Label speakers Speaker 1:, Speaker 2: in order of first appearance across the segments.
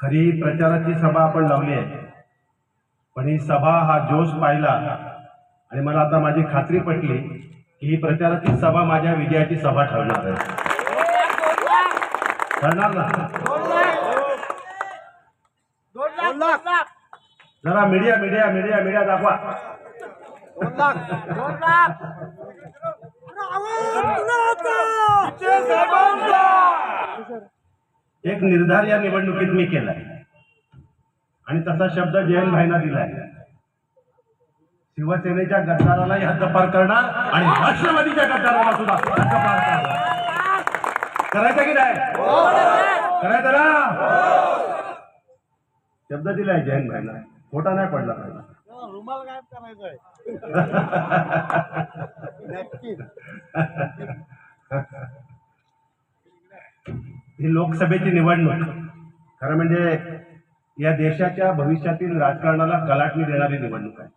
Speaker 1: खरी प्रचाराची सभा आपण लावली आहे. पण ही सभा हा जोश पाहिला. आणि मला आता माझी खात्री पटली की ही प्रचाराची सभा माझ्या विजयाची सभा ठरणार आहे. ठरणार ना? जरा मीडिया मीडिया मीडिया मीडिया दाखवा.
Speaker 2: लाख
Speaker 1: एक निर्धार या निवडणुकीत मी केलाय. आणि तसा शब्द जयंत भाईना दिलाय. शिवसेनेच्या गद्दारालाही हद्दपार करणार आणि राष्ट्रवादीच्या गद्दाराला सुद्धा हद्दपार करणार. करायचं की नाही? करायचं ना? शब्द दिलाय जयंत भाईना. खोटा नाही पडला पाहिजे.
Speaker 2: रुमाल गायब करायचा नक्की
Speaker 1: ही लोकसभेची निवडणूक. खरं म्हणजे या देशाच्या भविष्यातील राजकारणाला कलाटणी देणारी निवडणूक आहे.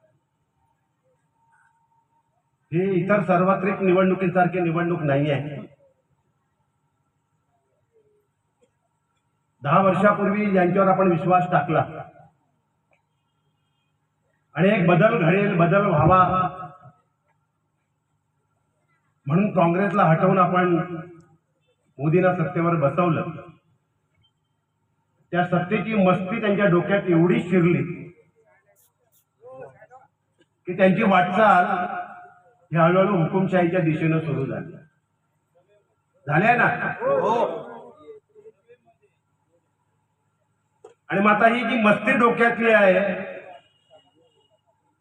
Speaker 1: ही इतर सार्वत्रिक निवडणुकीसारखी निवडणूक नाही आहे. दहा वर्षापूर्वी यांच्यावर आपण विश्वास टाकला. आणि एक बदल घडेल बदल व्हावा. म्हणून काँग्रेसला हटवून आपण मोदींना सत्तेवर बसवलं. त्या सत्तेची मस्ती त्यांच्या डोक्यात एवढी शिरली की त्यांची वाटचाल ही हळूहळू हुकुमशाहीच्या दिशेनं सुरू झाली. झाले ना? हो. आणि मग आता ही जी मस्ती डोक्यातली आहे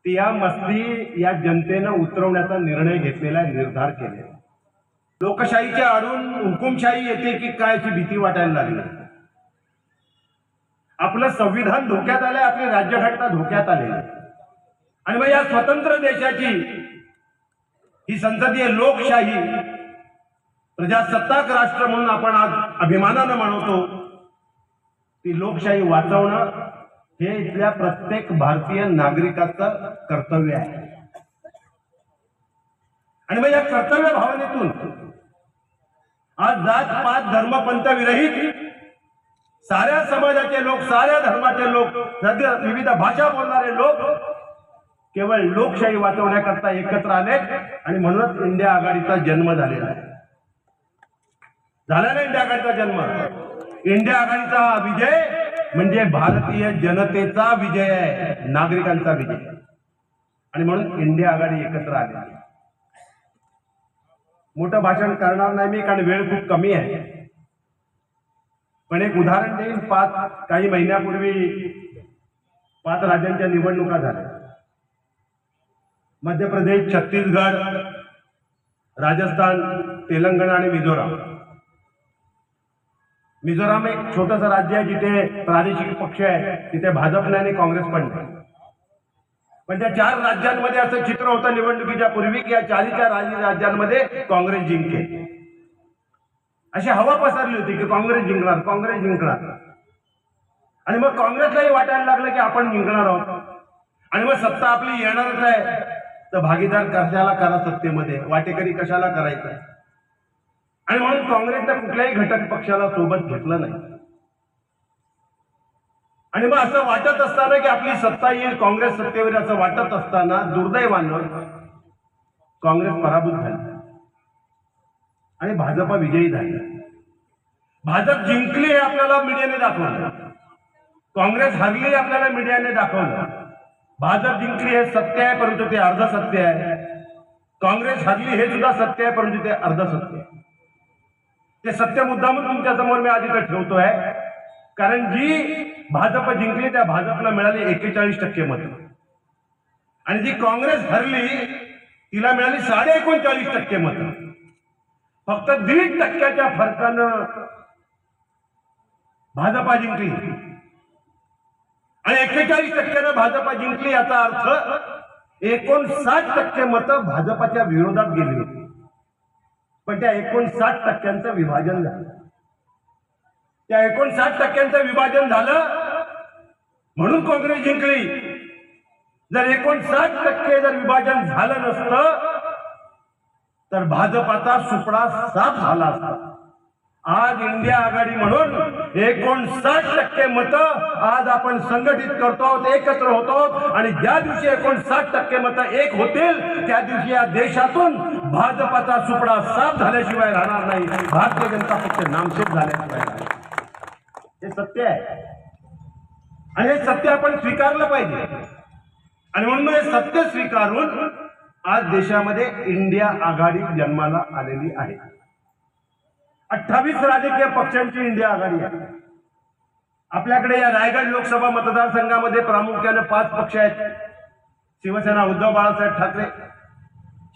Speaker 1: ती या मस्ती या जनतेनं उतरवण्याचा निर्णय घेतलेला आहे, निर्धार केलेला लोकशाहीच्या आडून हुकुमशाही येते की काय अशी भीती वाटायला लागली? आपलं संविधान धोक्यात आलंय आपली राज्यघटना धोक्यात आलेली आणि मग या स्वतंत्र देशाची ही संसदीय लोकशाही प्रजासत्ताक राष्ट्र म्हणून आपण आज अभिमानानं म्हणतो ती लोकशाही वाचवणं हे इथल्या प्रत्येक भारतीय नागरिकाचं कर्तव्य आहे. आणि मग या कर्तव्य भावनेतून आज जात पात धर्मपंथ विरहित साऱ्या समाजाचे लोक साऱ्या धर्माचे लोक सध्या विविध भाषा बोलणारे लोक केवळ लोकशाही वाचवण्याकरता एकत्र आले आणि म्हणूनच इंडिया आघाडीचा जन्म झालेला आहे. झाला ना इंडिया आघाडीचा जन्म? इंडिया आघाडीचा विजय म्हणजे भारतीय जनतेचा विजय आहे नागरिकांचा विजय. आणि म्हणून इंडिया आघाडी एकत्र आली आहे. मोठं भाषण करणार नाही मी कारण वेळ खूप कमी आहे. पण एक उदाहरण देईन पाच काही महिन्यापूर्वी पाच राज्यांच्या निवडणुका झाल्या. मध्य प्रदेश छत्तीसगड राजस्थान तेलंगणा आणि मिझोराम. मिझोराम एक छोटस राज्य आहे जिथे प्रादेशिक पक्ष आहे तिथे भाजप नाही आणि काँग्रेस पण नाही. पण त्या चार राज्यांमध्ये असं चित्र होतं निवडणुकीच्या पूर्वी की या चारीच्या राज- राज्यांमध्ये काँग्रेस जिंकेल. अशी हवा पसरली होती की काँग्रेस जिंकणार काँग्रेस जिंकणार. आणि मग काँग्रेसलाही वाटायला लागलं की आपण जिंकणार आहोत. आणि मग सत्ता आपली येणारच आहे. तर भागीदार कशाला करा सत्तेमध्ये? वाटेकरी कशाला करायचं? आणि म्हणून काँग्रेसच्या कुठल्याही घटक पक्षाला सोबत घेतलं नाही. आणि मग असं वाटत असताना की आपली सत्ता येईल काँग्रेस सत्तेवर असं वाटत असताना दुर्दैवानं काँग्रेस पराभूत झाली. आणि भाजप विजयी झाली. भाजप जिंकली हे आपल्याला मीडियाने दाखवलं. काँग्रेस हरली हे आपल्याला मीडियाने दाखवलं. भाजप जिंकली हे सत्य आहे परंतु ते अर्ध सत्य आहे. काँग्रेस हरली हे सुद्धा सत्य आहे परंतु ते अर्ध सत्य आहे. ते सत्य मुद्दामून तुमच्यासमोर मी आधी तर ठेवतोय. कारण जी भाजप जिंकली त्या भाजपला मिळाली एक्केचाळीस टक्के मत. आणि जी काँग्रेस हरली तिला मिळाली साडे एकोणचाळीस टक्के मत. फक्त दीड टक्क्याच्या फरकानं भाजपा जिंकली. आणि एक्केचाळीस टक्क्यानं भाजपा जिंकली याचा अर्थ एकोणसाठ टक्के मतं भाजपाच्या विरोधात गेली. होती पण त्या एकोणसाठ टक्क्यांचं विभाजन झालं. त्या एकोणसाठ टक्क्यांचं विभाजन झालं म्हणून काँग्रेस जिंकली. जर एकोणसाठ टक्के जर विभाजन झालं नसतं तर भाजपाचा सुपडा साफ झाला असता. आज इंडिया आघाडी म्हणून एकोणसाठ टक्के मत आज आपण संघटित करतो आहोत, एकत्र होतो आणि ज्या दिवशी एकोणसाठ टक्के मत एक होतील त्या दिवशी या देशातून भाजपाचा सुपडा साफ झाल्याशिवाय राहणार नाही. भारतीय जनता पक्ष नामशेष झाल्याशिवाय हे सत्य आहे. आणि हे सत्य आपण स्वीकारलं पाहिजे. आणि म्हणून हे सत्य स्वीकारून आज देशामध्ये इंडिया आघाडी जन्माला आलेली आहे. अठ्ठावीस राजकीय पक्षांची इंडिया आघाडी आहे. आपल्याकडे या रायगड लोकसभा मतदारसंघामध्ये प्रामुख्याने पाच पक्ष आहेत. शिवसेना उद्धव बाळासाहेब ठाकरे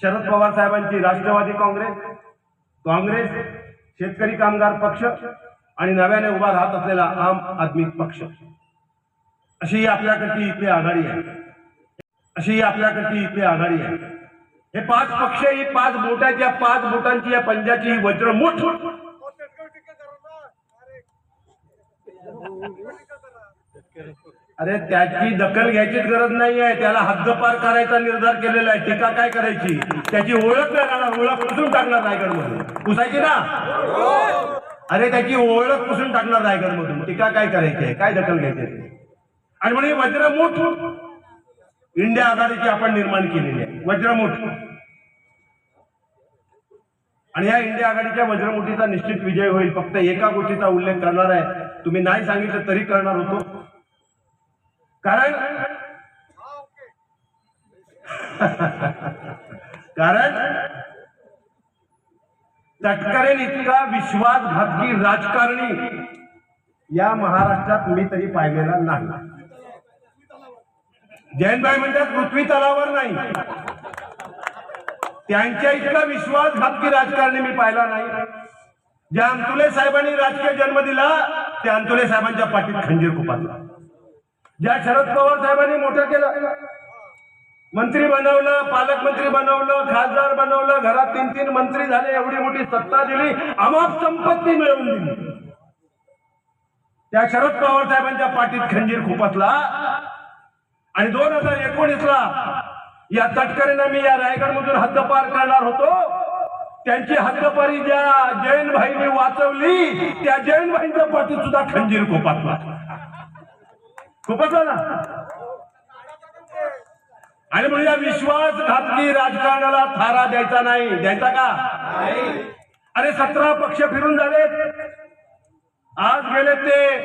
Speaker 1: शरद पवार साहेबांची राष्ट्रवादी काँग्रेस काँग्रेस शेतकरी कामगार पक्ष आणि नव्याने उभा राहत असलेला आम आदमी पक्ष. अशी ही आपल्याकडची इथली आघाडी आहे. अशी ही आपल्याकडची इथली आघाडी आहे. हे पाच पक्ष ही पाच बोटाच्या पाच बोटांची या पंजाची ही वज्रमुठ अरे त्याची दखल घ्यायचीच गरज नाही आहे. त्याला हद्दपार करायचा निर्धार केलेला आहे. टीका काय करायची? त्याची ओळख नाही ओळख पुसून टाकणार रायगड मधून पुसायची ना? अरे त्याची ओळख पुसून टाकणार रायगडमधून. टीका काय करायची आहे? काय दखल घ्यायची आहे? आणि म्हणजे वज्रमुठ इंडिया आघाडीची आपण निर्माण केलेली आहे. वज्रमुठ आणि या इंडिया आघाडीच्या वज्रमुठीचा निश्चित विजय होईल. फक्त एका गोष्टीचा उल्लेख करणार आहे. तुम्ही नाही सांगितलं तरी करणार होतो. कारण कारण तटकरेन इतका विश्वासघातकी राजकारणी या महाराष्ट्रात मी तरी पाहिलेला नाही. जयंतभाई म्हणतात पृथ्वी तलावर नाही. त्यांच्या इतका विश्वासघातकी राजकारणी मी पाहिला नाही. ज्या अंतुले साहेबांनी राजकीय जन्म दिला त्या अंतुले साहेबांच्या पाठीत खंजीर खुपातला. ज्या शरद पवार साहेबांनी मोठं केलं मंत्री बनवलं पालकमंत्री बनवलं खासदार बनवलं घरात तीन तीन मंत्री झाले एवढी मोठी सत्ता दिली अमाप संपत्ती मिळवून दिली. त्या शरद पवार साहेबांच्या पाठीत खंजीर खुपसला आणि दोन हजार एकोणीस ला या तटकरेनं मी या रायगड मधून हद्दपार करणार होतो. त्यांची हद्दपारी ज्या जैन भाईने वाचवली त्या जैन भाईंच्या पाठी सुद्धा खंजीर खुपातला खुपसला ना आणि म्हणून या विश्वासघातकी राजकारणाला थारा द्यायचा नाही. द्यायचा का? अरे सतरा पक्ष फिरून झालेत. आज गेले ते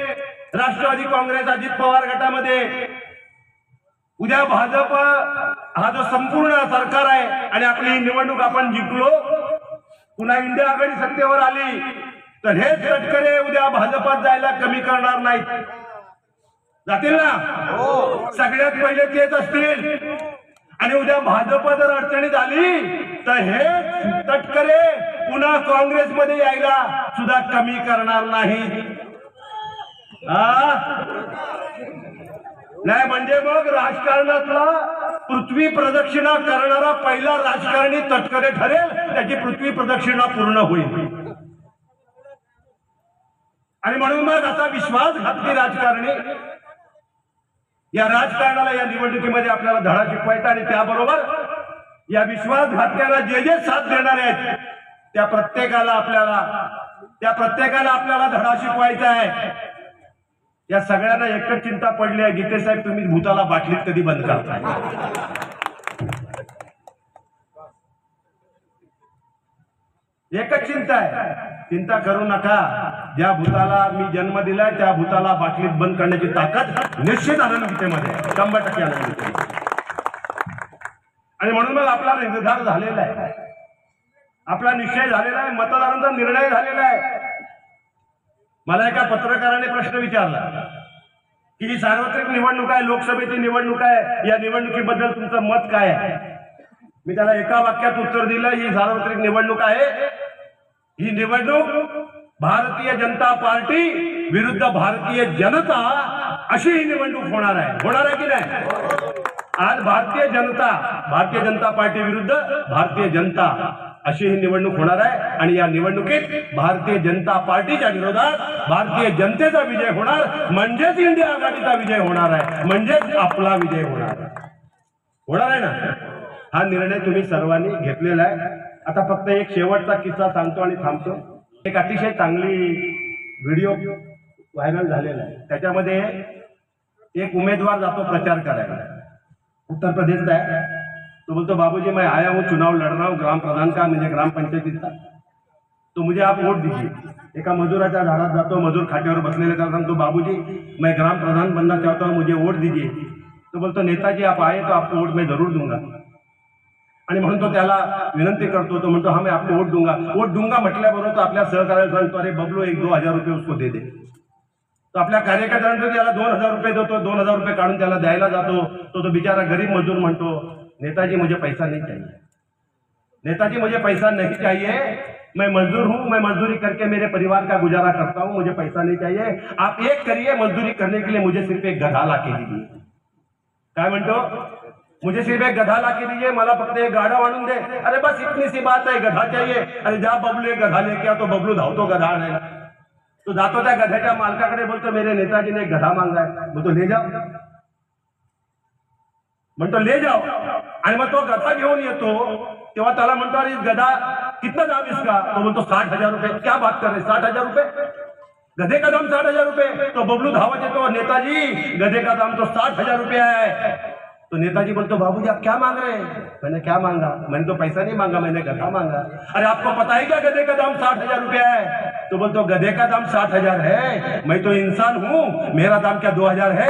Speaker 1: राष्ट्रवादी काँग्रेस अजित पवार गटामध्ये. उद्या भाजप हा जो संपूर्ण सरकार आहे आणि आपली ही निवडणूक आपण जिंकलो पुन्हा इंडिया आघाडी सत्तेवर आली तर हेच तटकरे उद्या भाजपात जायला कमी करणार नाहीत. जातील ना? सगळ्यात पहिले तेच असतील. आणि उद्या भाजप जर अडचणीत आली तर हे तटकरे पुन्हा काँग्रेसमध्ये यायला सुद्धा कमी करणार नाही हा? नाही म्हणजे मग राजकारणातला पृथ्वी प्रदक्षिणा करणारा पहिला राजकारणी तटकरे ठरेल त्याची पृथ्वी प्रदक्षिणा पूर्ण होईल. आणि म्हणून मग आता विश्वासघातकी राजकारणी. या राजकारणाला या निवडणुकीमध्ये आपल्याला धडा शिकवायचा आणि त्याबरोबर या विश्वासघातल्याला जे जे साथ देणारे आहेत त्या प्रत्येकाला आपल्याला त्या प्रत्येकाला आपल्याला धडा शिकवायचा आहे. या सगळ्यांना एकच चिंता पडली आहे गीते साहेब तुम्ही भूताला बाटलीत कधी बंद करताय? एकच चिंता आहे. चिंता करू नका. ज्या भूताला मी जन्म दिलाय त्या भूताला बाटलीत बंद करण्याची ताकद निश्चित आनंद गीतेमध्ये. शंभर टक्के आनंद आणि म्हणून मग आपला निर्धार झालेला आहे. आपला निश्चय झालेला आहे मतदारांचा निर्णय झालेला आहे. मला एका पत्रकाराने प्रश्न विचारला की ही सार्वत्रिक निवडणूक आहे लोकसभेची निवडणूक आहे या निवडणुकीबद्दल तुमचं मत काय आहे? मी त्याला एका वाक्यात उत्तर दिलं ही सार्वत्रिक निवडणूक आहे. ही निवडणूक भारतीय जनता पार्टी विरुद्ध भारतीय जनता अशी ही निवडणूक होणार आहे. होणार आहे की नाही? आज भारतीय जनता भारतीय जनता पार्टी विरुद्ध भारतीय जनता अशी ही निवडणूक होणार आहे. आणि या निवडणुकीत भारतीय जनता पार्टीच्या विरोधात भारतीय जनतेचा विजय होणार म्हणजेच इंडिया आघाडीचा विजय होणार आहे. म्हणजेच आपला विजय होणार होणार आहे ना? हा निर्णय तुम्ही सर्वांनी घेतलेला आहे. आता फक्त एक शेवटचा किस्सा सांगतो आणि थांबतो. एक अतिशय चांगली व्हिडिओ व्हायरल झालेला आहे. त्याच्यामध्ये एक उमेदवार जातो प्रचार करायला. उत्तर प्रदेशचा आहे. तो बोलतो बाबूजी मैं आया हूँ चुनाव लड़ रहा हूँ ग्राम प्रधान का म्हणजे ग्रामपंचायतीचा तो मुझे आप वोट दीजिए। एका मजुराच्या झाडात जातो मजूर खाट्यावर बसलेले त्याला सांगतो बाबूजी मैं ग्राम प्रधान बनना चाहता हूँ मुझे वोट दीजिए। तो बोलतो नेताजी आप आए तो आपको वोट मैं जरूर दूंगा। आणि म्हणून तो त्याला विनंती करतो तो म्हणतो हा मैं आपको वोट दूंगा। वोट दूंगा म्हटल्याबरोबर तो आपल्या सहकार्याला सांगतो अरे बबलू एक दो हजार रुपये उसको दे दे. तो आपल्या कार्यकर्त्यांना त्याला दोन हजार रुपये देतो दोन हजार रुपये काढून त्याला द्यायला जातो. तो तो बिचारा गरीब मजूर म्हणतो नेताजी मुझे पैसा नहीं चाहिए। नेताजी मुझे पैसा नहीं चाहिए। मैं मजदूर हूं मैं मजदूरी करके मेरे परिवार का गुजारा करता हूं मुझे पैसा नहीं चाहिए। आप एक करिए मजदूरी करने के लिए मुझे सिर्फ एक गधा ला के दीजिए। काय म्हणतो मुझे सिर्फ एक गधा ला के दीजिए मला फक्त एक गाडा आणून दे। अरे बस इतनी सी बात है गधा चाहिए। अरे जा बबलू एक गधा लेके आ तो बबलू धावतो गधा आणायला तो जातो त्या गध्याच्या मालकाकडे बोलतो मेरे नेताजी ने एक गधा मांगा है। बोलतो ले जाओ। म्हणतो ले जाओ. आणि मग तो गदा घेऊन येतो. तेव्हा त्याला म्हणतो अरे गधा कितना दाम इसका? तो बोलतो साठ हजार रुपये. क्या बात कर रहे साठ हजार रुपये? गधे का दाम साठ हजार रुपये? तो बबलू धावत येतो नेताजी गधे का दाम तो साठ हजार रुपये आहे तो नेताजी बोलतो बाबूजी आप क्या मांग रहे हैं? मैंने क्या मांगा? मैंने तो पैसा नहीं मांगा मैंने गधा मांगा. अरे आपको पता है क्या गधे का दाम साठ हजार रुपया है? तो बोलतो गधे का दाम साठ हजार है मैं तो इंसान हूं मेरा दाम क्या दो हजार है?